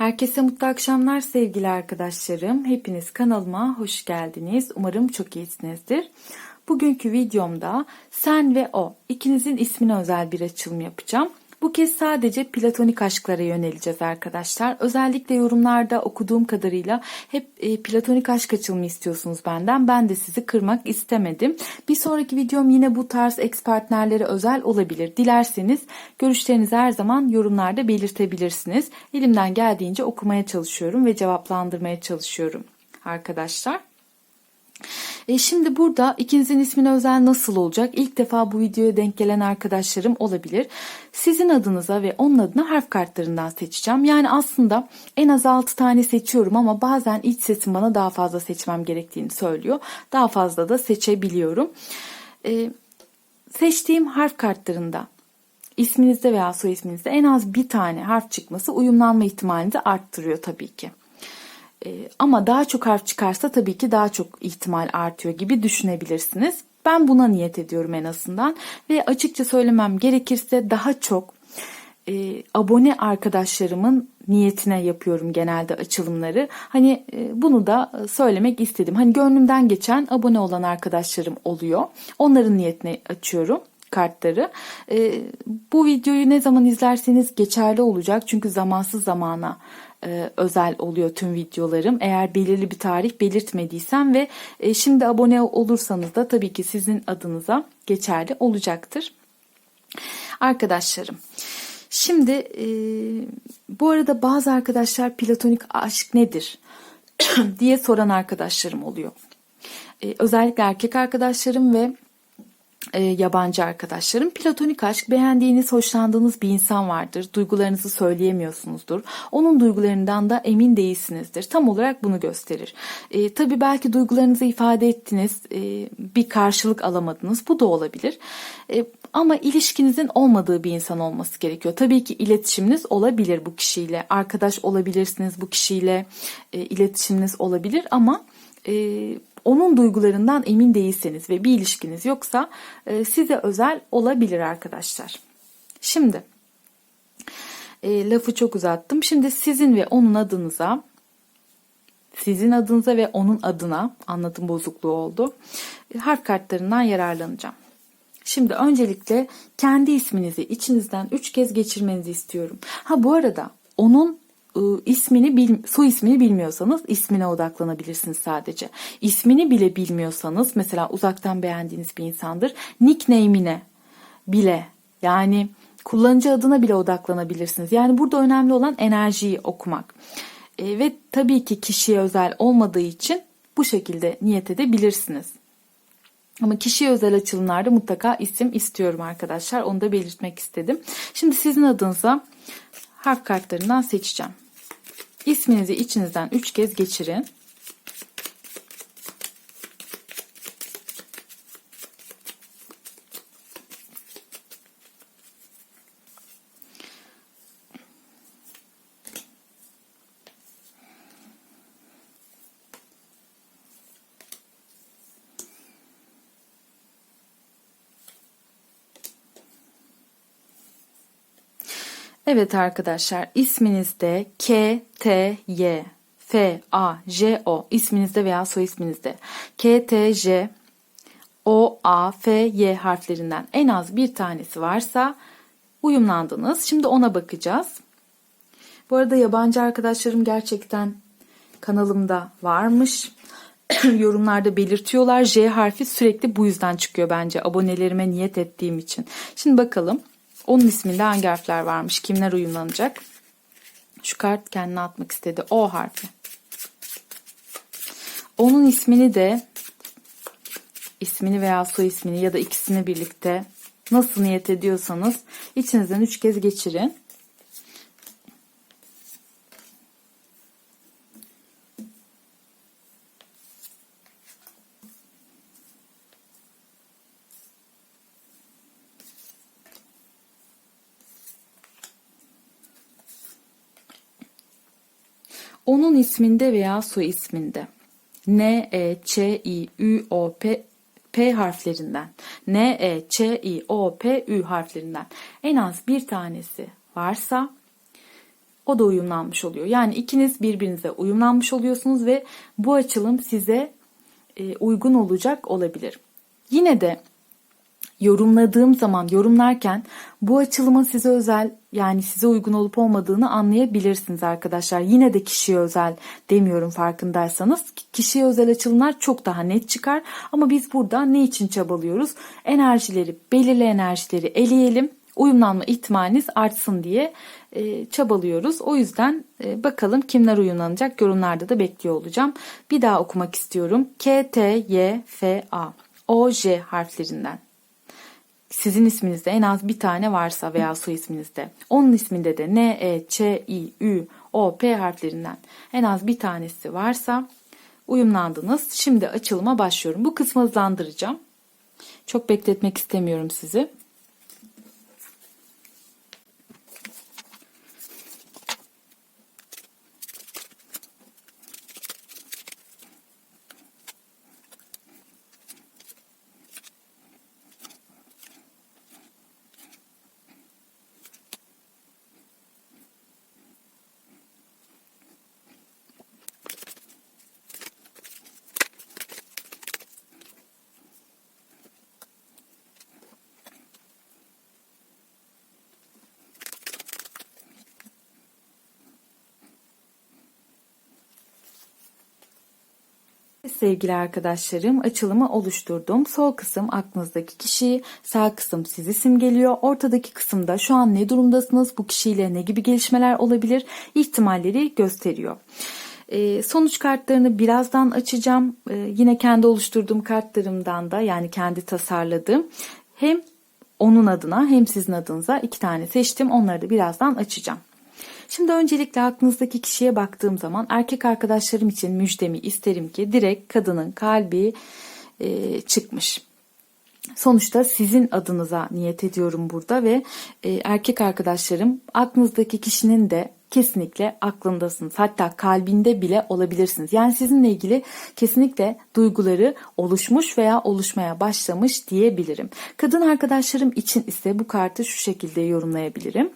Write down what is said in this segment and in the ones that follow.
Herkese mutlu akşamlar sevgili arkadaşlarım. Hepiniz kanalıma hoş geldiniz. Umarım çok iyisinizdir. Bugünkü videomda sen ve o ikinizin ismine özel bir açılım yapacağım. Bu kez sadece platonik aşklara yöneleceğiz arkadaşlar. Özellikle yorumlarda okuduğum kadarıyla hep e, platonik aşk açılımı istiyorsunuz benden. Ben de sizi kırmak istemedim. Bir sonraki videom yine bu tarz ex partnerlere özel olabilir. Dilerseniz görüşlerinizi her zaman yorumlarda belirtebilirsiniz. Elimden geldiğince okumaya çalışıyorum ve cevaplandırmaya çalışıyorum arkadaşlar. E şimdi burada ikinizin ismine özel nasıl olacak? İlk defa bu videoya denk gelen arkadaşlarım olabilir. Sizin adınıza ve onun adına harf kartlarından seçeceğim. Yani aslında en az 6 tane seçiyorum ama bazen iç sesim bana daha fazla seçmem gerektiğini söylüyor. Daha fazla da seçebiliyorum. E, seçtiğim harf kartlarında isminizde veya soy isminizde en az bir tane harf çıkması uyumlanma ihtimalinizi arttırıyor tabii ki. Ee, ama daha çok harf çıkarsa tabii ki daha çok ihtimal artıyor gibi düşünebilirsiniz. Ben buna niyet ediyorum en azından ve açıkça söylemem gerekirse daha çok e, abone arkadaşlarımın niyetine yapıyorum genelde açılımları. Hani e, bunu da söylemek istedim. Hani gönlümden geçen abone olan arkadaşlarım oluyor. Onların niyetine açıyorum kartları. E, bu videoyu ne zaman izlerseniz geçerli olacak. Çünkü zamansız zamana e, özel oluyor tüm videolarım. Eğer belirli bir tarih belirtmediysem ve e, şimdi abone olursanız da tabii ki sizin adınıza geçerli olacaktır. Arkadaşlarım şimdi e, bu arada bazı arkadaşlar platonik aşk nedir diye soran arkadaşlarım oluyor. E, özellikle erkek arkadaşlarım ve e, yabancı arkadaşlarım. Platonik aşk beğendiğiniz, hoşlandığınız bir insan vardır. Duygularınızı söyleyemiyorsunuzdur. Onun duygularından da emin değilsinizdir. Tam olarak bunu gösterir. E, tabii belki duygularınızı ifade ettiniz, e, bir karşılık alamadınız. Bu da olabilir. E, ama ilişkinizin olmadığı bir insan olması gerekiyor. Tabii ki iletişiminiz olabilir bu kişiyle. Arkadaş olabilirsiniz bu kişiyle. E, iletişiminiz olabilir ama e, onun duygularından emin değilseniz ve bir ilişkiniz yoksa e, size özel olabilir arkadaşlar. Şimdi e, lafı çok uzattım. Şimdi sizin ve onun adınıza sizin adınıza ve onun adına anlatım bozukluğu oldu. E, harf kartlarından yararlanacağım. Şimdi öncelikle kendi isminizi içinizden 3 kez geçirmenizi istiyorum. Ha bu arada onun ismini bil, soy ismini bilmiyorsanız ismine odaklanabilirsiniz sadece. İsmini bile bilmiyorsanız mesela uzaktan beğendiğiniz bir insandır. Nickname'ine bile yani kullanıcı adına bile odaklanabilirsiniz. Yani burada önemli olan enerjiyi okumak. E, ve tabii ki kişiye özel olmadığı için bu şekilde niyet edebilirsiniz. Ama kişiye özel açılımlarda mutlaka isim istiyorum arkadaşlar. Onu da belirtmek istedim. Şimdi sizin adınıza harf kartlarından seçeceğim. İsminizi içinizden 3 kez geçirin. Evet arkadaşlar isminizde K, T, Y, F, A, J, O isminizde veya soy isminizde K, T, J, O, A, F, Y harflerinden en az bir tanesi varsa uyumlandınız. Şimdi ona bakacağız. Bu arada yabancı arkadaşlarım gerçekten kanalımda varmış. Yorumlarda belirtiyorlar. J harfi sürekli bu yüzden çıkıyor bence abonelerime niyet ettiğim için. Şimdi bakalım. Onun isminde hangi harfler varmış? Kimler uyumlanacak? Şu kart kendine atmak istedi. O harfi. Onun ismini de ismini veya soy ismini ya da ikisini birlikte nasıl niyet ediyorsanız içinizden üç kez geçirin. Onun isminde veya soy isminde N, E, Ç, I, Ü, O, P, P harflerinden N, E, Ç, I, O, P, Ü harflerinden en az bir tanesi varsa o da uyumlanmış oluyor. Yani ikiniz birbirinize uyumlanmış oluyorsunuz ve bu açılım size e, uygun olacak olabilir. Yine de yorumladığım zaman yorumlarken bu açılımın size özel yani size uygun olup olmadığını anlayabilirsiniz arkadaşlar. Yine de kişiye özel demiyorum farkındaysanız. Kişiye özel açılımlar çok daha net çıkar ama biz burada ne için çabalıyoruz? Enerjileri, belirli enerjileri eleyelim. Uyumlanma ihtimaliniz artsın diye e, çabalıyoruz. O yüzden e, bakalım kimler uyumlanacak yorumlarda da bekliyor olacağım. Bir daha okumak istiyorum. K, T, Y, F, A. O, J harflerinden sizin isminizde en az bir tane varsa veya soy isminizde onun isminde de N, E, Ç, I, Ü, O, P harflerinden en az bir tanesi varsa uyumlandınız. Şimdi açılıma başlıyorum. Bu kısmı hızlandıracağım. Çok bekletmek istemiyorum sizi. Sevgili arkadaşlarım açılımı oluşturdum. Sol kısım aklınızdaki kişi, sağ kısım sizi simgeliyor. Ortadaki kısımda şu an ne durumdasınız, bu kişiyle ne gibi gelişmeler olabilir ihtimalleri gösteriyor. Ee, sonuç kartlarını birazdan açacağım. Ee, yine kendi oluşturduğum kartlarımdan da yani kendi tasarladığım hem onun adına hem sizin adınıza iki tane seçtim. Onları da birazdan açacağım. Şimdi öncelikle aklınızdaki kişiye baktığım zaman erkek arkadaşlarım için müjdemi isterim ki direkt kadının kalbi e, çıkmış. Sonuçta sizin adınıza niyet ediyorum burada ve e, erkek arkadaşlarım aklınızdaki kişinin de kesinlikle aklındasınız. Hatta kalbinde bile olabilirsiniz. Yani sizinle ilgili kesinlikle duyguları oluşmuş veya oluşmaya başlamış diyebilirim. Kadın arkadaşlarım için ise bu kartı şu şekilde yorumlayabilirim.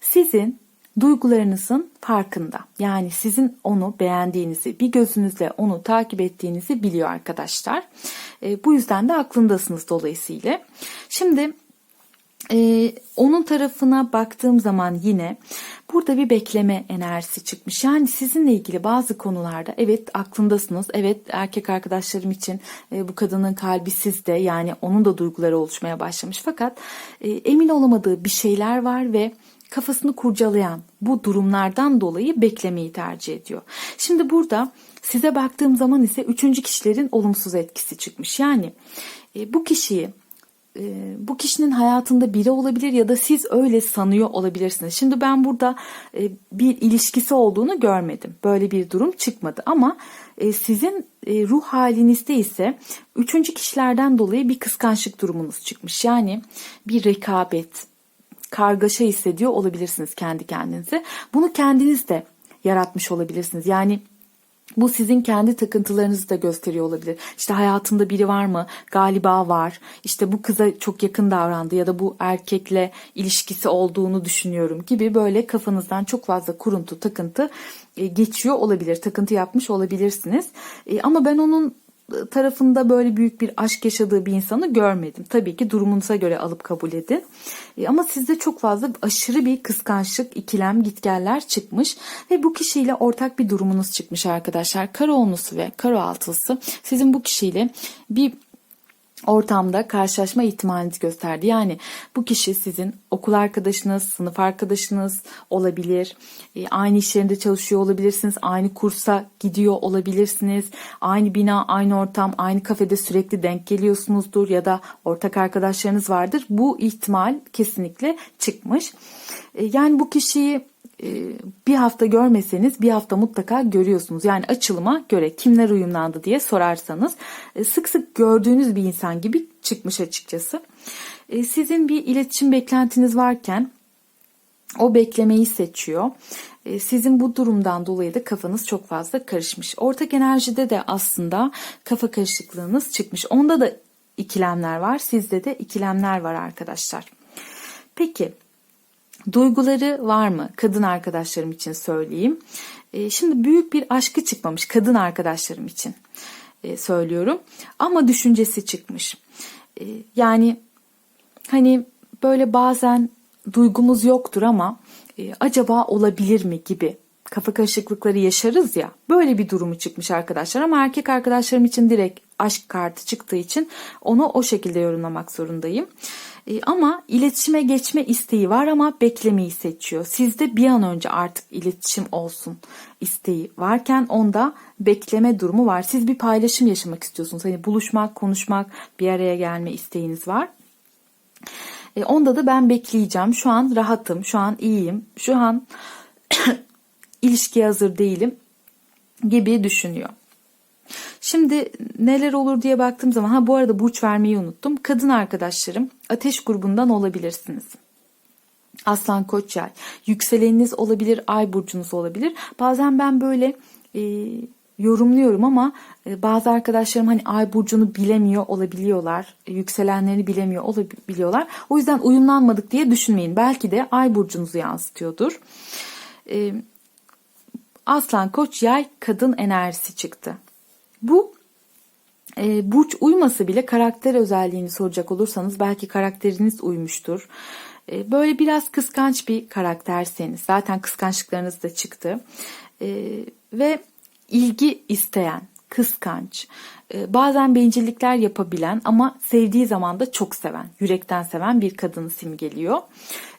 Sizin duygularınızın farkında. Yani sizin onu beğendiğinizi, bir gözünüzle onu takip ettiğinizi biliyor arkadaşlar. E, bu yüzden de aklındasınız dolayısıyla. Şimdi ee, onun tarafına baktığım zaman yine burada bir bekleme enerjisi çıkmış. Yani sizinle ilgili bazı konularda evet aklındasınız. Evet erkek arkadaşlarım için e, bu kadının kalbi sizde yani onun da duyguları oluşmaya başlamış. Fakat e, emin olamadığı bir şeyler var ve kafasını kurcalayan bu durumlardan dolayı beklemeyi tercih ediyor. Şimdi burada size baktığım zaman ise üçüncü kişilerin olumsuz etkisi çıkmış. Yani e, bu kişiyi e, bu kişinin hayatında biri olabilir ya da siz öyle sanıyor olabilirsiniz. Şimdi ben burada e, bir ilişkisi olduğunu görmedim. Böyle bir durum çıkmadı ama e, sizin ruh halinizde ise üçüncü kişilerden dolayı bir kıskançlık durumunuz çıkmış. Yani bir rekabet, kargaşa hissediyor olabilirsiniz kendi kendinize. Bunu kendiniz de yaratmış olabilirsiniz. Yani bu sizin kendi takıntılarınızı da gösteriyor olabilir. İşte hayatımda biri var mı? Galiba var. İşte bu kıza çok yakın davrandı ya da bu erkekle ilişkisi olduğunu düşünüyorum gibi böyle kafanızdan çok fazla kuruntu, takıntı e, geçiyor olabilir. Takıntı yapmış olabilirsiniz. E, ama ben onun tarafında böyle büyük bir aşk yaşadığı bir insanı görmedim. Tabii ki durumunuza göre alıp kabul edin. E, ama sizde çok fazla aşırı bir kıskançlık, ikilem, gitgeller çıkmış ve bu kişiyle ortak bir durumunuz çıkmış arkadaşlar. Karo ve karo sizin bu kişiyle bir ortamda karşılaşma ihtimalinizi gösterdi. Yani bu kişi sizin okul arkadaşınız, sınıf arkadaşınız olabilir. E, aynı iş çalışıyor olabilirsiniz. Aynı kursa gidiyor olabilirsiniz. Aynı bina, aynı ortam, aynı kafede sürekli denk geliyorsunuzdur ya da ortak arkadaşlarınız vardır. Bu ihtimal kesinlikle çıkmış. E, yani bu kişiyi bir hafta görmeseniz bir hafta mutlaka görüyorsunuz. Yani açılıma göre kimler uyumlandı diye sorarsanız e, sık sık gördüğünüz bir insan gibi çıkmış açıkçası. E, sizin bir iletişim beklentiniz varken o beklemeyi seçiyor. Sizin bu durumdan dolayı da kafanız çok fazla karışmış. Ortak enerjide de aslında kafa karışıklığınız çıkmış. Onda da ikilemler var. Sizde de ikilemler var arkadaşlar. Peki Duyguları var mı? Kadın arkadaşlarım için söyleyeyim. E, şimdi büyük bir aşkı çıkmamış kadın arkadaşlarım için e, söylüyorum. Ama düşüncesi çıkmış. E, yani hani böyle bazen duygumuz yoktur ama acaba olabilir mi gibi kafa karışıklıkları yaşarız ya. Böyle bir durumu çıkmış arkadaşlar ama erkek arkadaşlarım için direkt aşk kartı çıktığı için onu o şekilde yorumlamak zorundayım. E, ama iletişime geçme isteği var ama beklemeyi seçiyor. Sizde bir an önce artık iletişim olsun isteği varken onda bekleme durumu var. Siz bir paylaşım yaşamak istiyorsunuz. Hani buluşmak, konuşmak, bir araya gelme isteğiniz var. E, onda da ben bekleyeceğim. Şu an rahatım, şu an iyiyim, şu an ilişkiye hazır değilim gibi düşünüyor. Şimdi neler olur diye baktığım zaman ha bu arada burç vermeyi unuttum. Kadın arkadaşlarım ateş grubundan olabilirsiniz. Aslan koç yay. Yükseleniniz olabilir, ay burcunuz olabilir. Bazen ben böyle e, yorumluyorum ama e, bazı arkadaşlarım hani ay burcunu bilemiyor olabiliyorlar. E, yükselenlerini bilemiyor olabiliyorlar. O yüzden uyumlanmadık diye düşünmeyin. Belki de ay burcunuzu yansıtıyordur. E, Aslan koç yay kadın enerjisi çıktı. Bu e, burç uyması bile karakter özelliğini soracak olursanız belki karakteriniz uymuştur. E, böyle biraz kıskanç bir karakterseniz zaten kıskançlıklarınız da çıktı. E, ve ilgi isteyen, kıskanç, e, bazen bencillikler yapabilen ama sevdiği zaman da çok seven, yürekten seven bir kadını simgeliyor.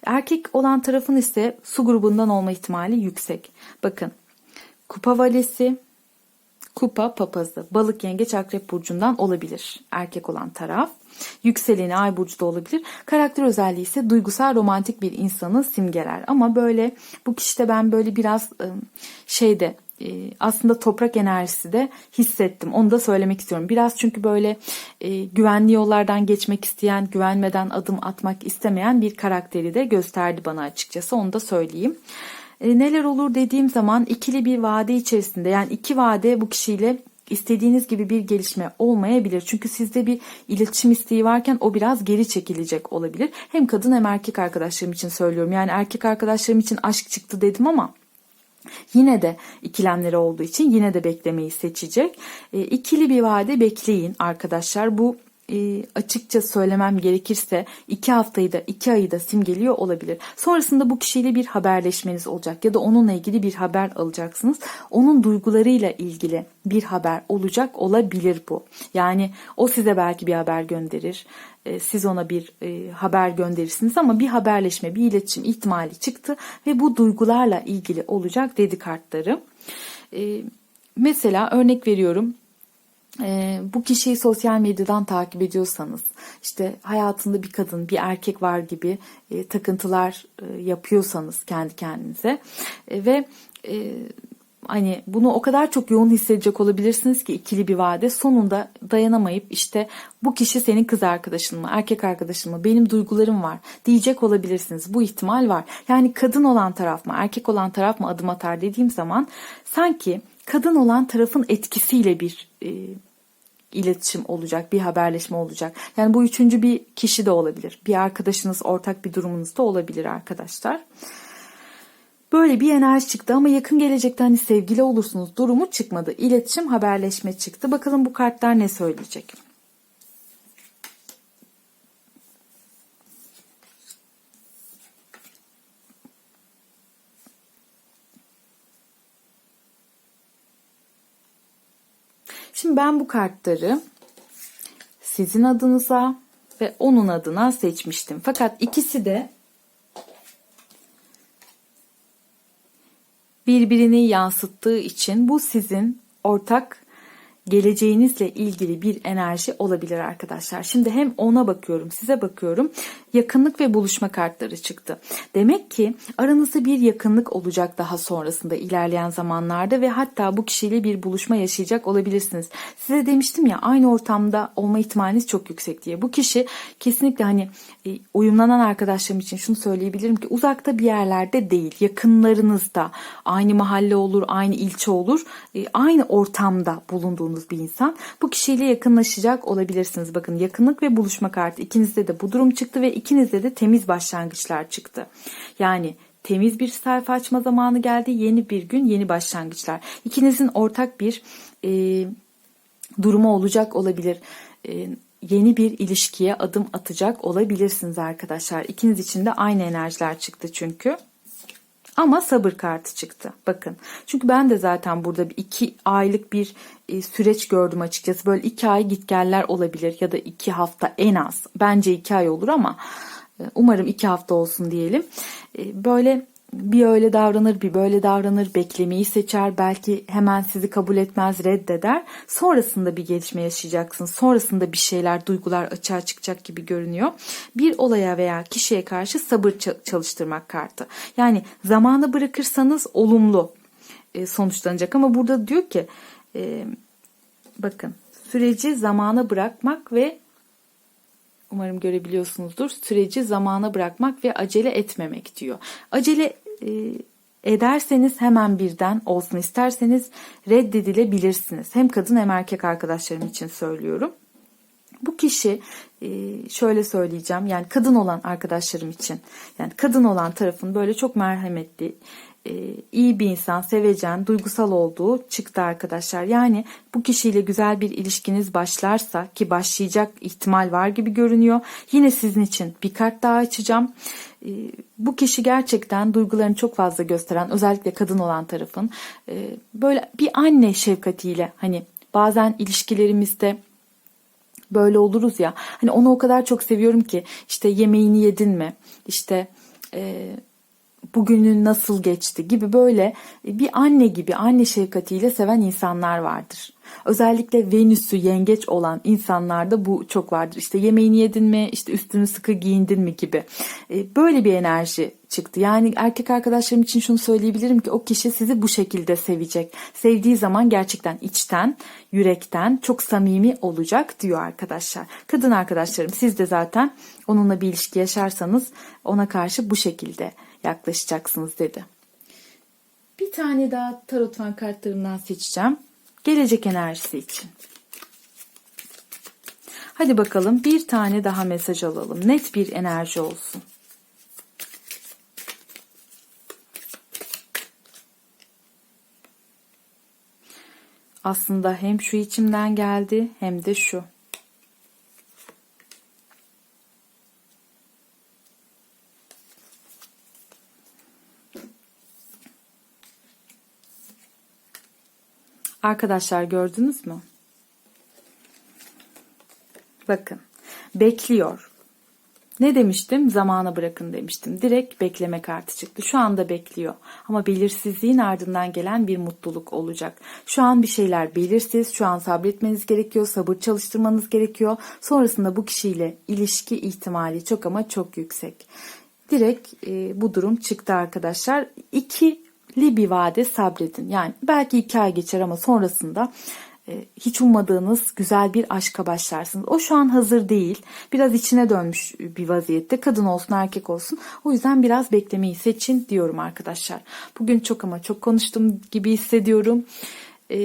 Erkek olan tarafın ise su grubundan olma ihtimali yüksek. Bakın kupa valesi, kupa papazı, balık yengeç akrep burcundan olabilir erkek olan taraf. Yükseleni ay burcu da olabilir. Karakter özelliği ise duygusal romantik bir insanı simgeler. Ama böyle bu kişide ben böyle biraz ıı, şeyde e, aslında toprak enerjisi de hissettim. Onu da söylemek istiyorum. Biraz çünkü böyle e, güvenli yollardan geçmek isteyen, güvenmeden adım atmak istemeyen bir karakteri de gösterdi bana açıkçası. Onu da söyleyeyim. E, neler olur dediğim zaman ikili bir vade içerisinde yani iki vade bu kişiyle istediğiniz gibi bir gelişme olmayabilir. Çünkü sizde bir iletişim isteği varken o biraz geri çekilecek olabilir. Hem kadın hem erkek arkadaşlarım için söylüyorum. Yani erkek arkadaşlarım için aşk çıktı dedim ama Yine de ikilemleri olduğu için yine de beklemeyi seçecek. E, ikili bir vade bekleyin arkadaşlar. Bu e, açıkça söylemem gerekirse iki haftayı da iki ayı da simgeliyor olabilir. Sonrasında bu kişiyle bir haberleşmeniz olacak ya da onunla ilgili bir haber alacaksınız. Onun duygularıyla ilgili bir haber olacak olabilir bu. Yani o size belki bir haber gönderir. E, siz ona bir e, haber gönderirsiniz ama bir haberleşme, bir iletişim ihtimali çıktı ve bu duygularla ilgili olacak dedi kartları. E, mesela örnek veriyorum e, bu kişiyi sosyal medyadan takip ediyorsanız işte hayatında bir kadın bir erkek var gibi e, takıntılar e, yapıyorsanız kendi kendinize e, ve e, hani bunu o kadar çok yoğun hissedecek olabilirsiniz ki ikili bir vade sonunda dayanamayıp işte bu kişi senin kız arkadaşın mı erkek arkadaşın mı benim duygularım var diyecek olabilirsiniz. Bu ihtimal var. Yani kadın olan taraf mı erkek olan taraf mı adım atar dediğim zaman sanki kadın olan tarafın etkisiyle bir e, iletişim olacak, bir haberleşme olacak. Yani bu üçüncü bir kişi de olabilir. Bir arkadaşınız, ortak bir durumunuz da olabilir arkadaşlar. Böyle bir enerji çıktı ama yakın gelecekte hani sevgili olursunuz durumu çıkmadı. İletişim, haberleşme çıktı. Bakalım bu kartlar ne söyleyecek? Şimdi ben bu kartları sizin adınıza ve onun adına seçmiştim. Fakat ikisi de birbirini yansıttığı için bu sizin ortak geleceğinizle ilgili bir enerji olabilir arkadaşlar. Şimdi hem ona bakıyorum, size bakıyorum. Yakınlık ve buluşma kartları çıktı. Demek ki aranızda bir yakınlık olacak daha sonrasında ilerleyen zamanlarda ve hatta bu kişiyle bir buluşma yaşayacak olabilirsiniz. Size demiştim ya aynı ortamda olma ihtimaliniz çok yüksek diye. Bu kişi kesinlikle hani e, uyumlanan arkadaşlarım için şunu söyleyebilirim ki uzakta bir yerlerde değil, yakınlarınızda aynı mahalle olur, aynı ilçe olur, e, aynı ortamda bulunduğunuz olduğunuz bir insan. Bu kişiyle yakınlaşacak olabilirsiniz. Bakın yakınlık ve buluşma kartı ikinizde de bu durum çıktı ve ikinizde de temiz başlangıçlar çıktı. Yani temiz bir sayfa açma zamanı geldi. Yeni bir gün, yeni başlangıçlar. İkinizin ortak bir e, durumu olacak olabilir. E, yeni bir ilişkiye adım atacak olabilirsiniz arkadaşlar. İkiniz için de aynı enerjiler çıktı çünkü. Ama sabır kartı çıktı. Bakın. Çünkü ben de zaten burada bir iki aylık bir e, süreç gördüm açıkçası. Böyle iki ay gitgeller olabilir ya da iki hafta en az. Bence iki ay olur ama e, umarım iki hafta olsun diyelim. E, böyle bir öyle davranır bir böyle davranır beklemeyi seçer belki hemen sizi kabul etmez reddeder sonrasında bir gelişme yaşayacaksın sonrasında bir şeyler duygular açığa çıkacak gibi görünüyor bir olaya veya kişiye karşı sabır çalıştırmak kartı yani zamanı bırakırsanız olumlu e, sonuçlanacak ama burada diyor ki e, bakın süreci zamana bırakmak ve umarım görebiliyorsunuzdur. Süreci zamana bırakmak ve acele etmemek diyor. Acele e, ederseniz hemen birden olsun isterseniz reddedilebilirsiniz. Hem kadın hem erkek arkadaşlarım için söylüyorum. Bu kişi e, şöyle söyleyeceğim yani kadın olan arkadaşlarım için yani kadın olan tarafın böyle çok merhametli e, iyi bir insan, sevecen, duygusal olduğu çıktı arkadaşlar. Yani bu kişiyle güzel bir ilişkiniz başlarsa ki başlayacak ihtimal var gibi görünüyor. Yine sizin için bir kart daha açacağım. E, bu kişi gerçekten duygularını çok fazla gösteren özellikle kadın olan tarafın e, böyle bir anne şefkatiyle hani bazen ilişkilerimizde böyle oluruz ya hani onu o kadar çok seviyorum ki işte yemeğini yedin mi işte e, bugünün nasıl geçti gibi böyle bir anne gibi anne şefkatiyle seven insanlar vardır. Özellikle Venüs'ü yengeç olan insanlarda bu çok vardır. İşte yemeğini yedin mi, işte üstünü sıkı giyindin mi gibi. E, böyle bir enerji çıktı. Yani erkek arkadaşlarım için şunu söyleyebilirim ki o kişi sizi bu şekilde sevecek. Sevdiği zaman gerçekten içten, yürekten çok samimi olacak diyor arkadaşlar. Kadın arkadaşlarım siz de zaten onunla bir ilişki yaşarsanız ona karşı bu şekilde yaklaşacaksınız dedi. Bir tane daha tarot fan kartlarımdan seçeceğim. Gelecek enerjisi için. Hadi bakalım bir tane daha mesaj alalım. Net bir enerji olsun. Aslında hem şu içimden geldi hem de şu. Arkadaşlar gördünüz mü? Bakın bekliyor. Ne demiştim? Zamana bırakın demiştim. Direkt bekleme kartı çıktı. Şu anda bekliyor. Ama belirsizliğin ardından gelen bir mutluluk olacak. Şu an bir şeyler belirsiz. Şu an sabretmeniz gerekiyor. Sabır çalıştırmanız gerekiyor. Sonrasında bu kişiyle ilişki ihtimali çok ama çok yüksek. Direkt e, bu durum çıktı arkadaşlar. İki li bir vade sabredin. Yani belki iki ay geçer ama sonrasında e, hiç ummadığınız güzel bir aşka başlarsınız. O şu an hazır değil. Biraz içine dönmüş bir vaziyette. Kadın olsun erkek olsun. O yüzden biraz beklemeyi seçin diyorum arkadaşlar. Bugün çok ama çok konuştum gibi hissediyorum. E,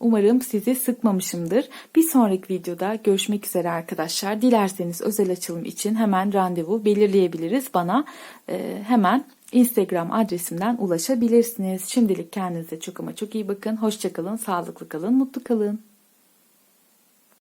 umarım sizi sıkmamışımdır. Bir sonraki videoda görüşmek üzere arkadaşlar. Dilerseniz özel açılım için hemen randevu belirleyebiliriz. Bana e, hemen Instagram adresimden ulaşabilirsiniz. Şimdilik kendinize çok ama çok iyi bakın. Hoşçakalın, sağlıklı kalın, mutlu kalın.